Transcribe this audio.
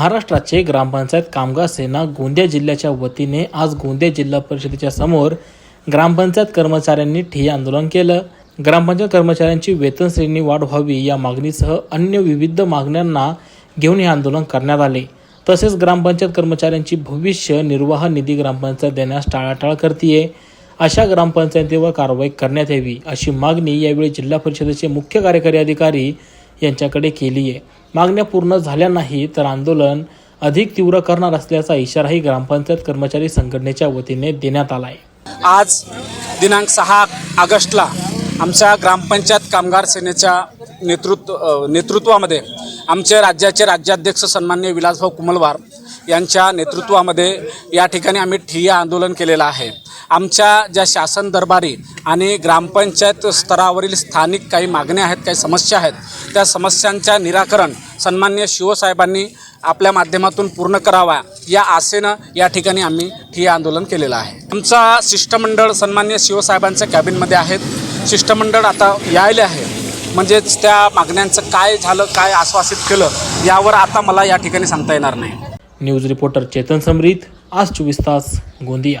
महाराष्ट्राचे ग्रामपंचायत कामगार सेना गोंदिया जिल्ह्याच्या वतीने आज गोंदिया जिल्हा परिषदेच्या समोर ग्रामपंचायत कर्मचाऱ्यांनी ठिय्या आंदोलन केलं. ग्रामपंचायत कर्मचाऱ्यांची वेतन श्रेणी वाढ व्हावी या मागणीसह अन्य विविध मागण्यांना घेऊन हे आंदोलन करण्यात आले. तसेच ग्रामपंचायत कर्मचाऱ्यांची भविष्य निर्वाह निधी ग्रामपंचायत देण्यास टाळाटाळ करतीये. अशा ग्रामपंचायतीवर कारवाई करण्यात यावी अशी मागणी यावेळी जिल्हा परिषदेचे मुख्य कार्यकारी अधिकारी यांच्याकडे केली आहे. मागण्या पूर्ण झाल्या नाही तर आंदोलन अधिक तीव्र करणार असल्याचा इशाराही ग्रामपंचायत कर्मचारी संघटनेच्या वतीने देण्यात आला आहे आज दिनांक सहा ऑगस्टला आमच्या ग्रामपंचायत कामगार सेनेच्या नेतृत्व नेतृत्वामध्ये आमचे राज्याचे राज्याध्यक्ष सन्मान्य विलासभाऊ कुमलवार यांच्या नेतृत्वामध्ये या ठिकाणी आम्ही ठिय्या आंदोलन केलेलं आहे. आमच्या ज्या शासन दरबारी आणि ग्रामपंचायत स्तरावरील स्थानिक काही मागण्या आहेत काही समस्या आहेत त्या समस्यांच्या निराकरण सन्मान्य शिवसाहेबांनी आपल्या माध्यमातून पूर्ण करावा या आशेनं या ठिकाणी आम्ही हे आंदोलन केलेलं आहे. आमचा शिष्टमंडळ सन्मान्य शिवसाहेबांच्या कॅबिनमध्ये आहेत. शिष्टमंडळ आता यायले आहे. म्हणजेच त्या मागण्यांचं काय झालं काय आश्वासित केलं यावर आता मला या ठिकाणी सांगता येणार नाही. न्यूज रिपोर्टर चेतन समरीत आज चोवीस तास गोंदिया.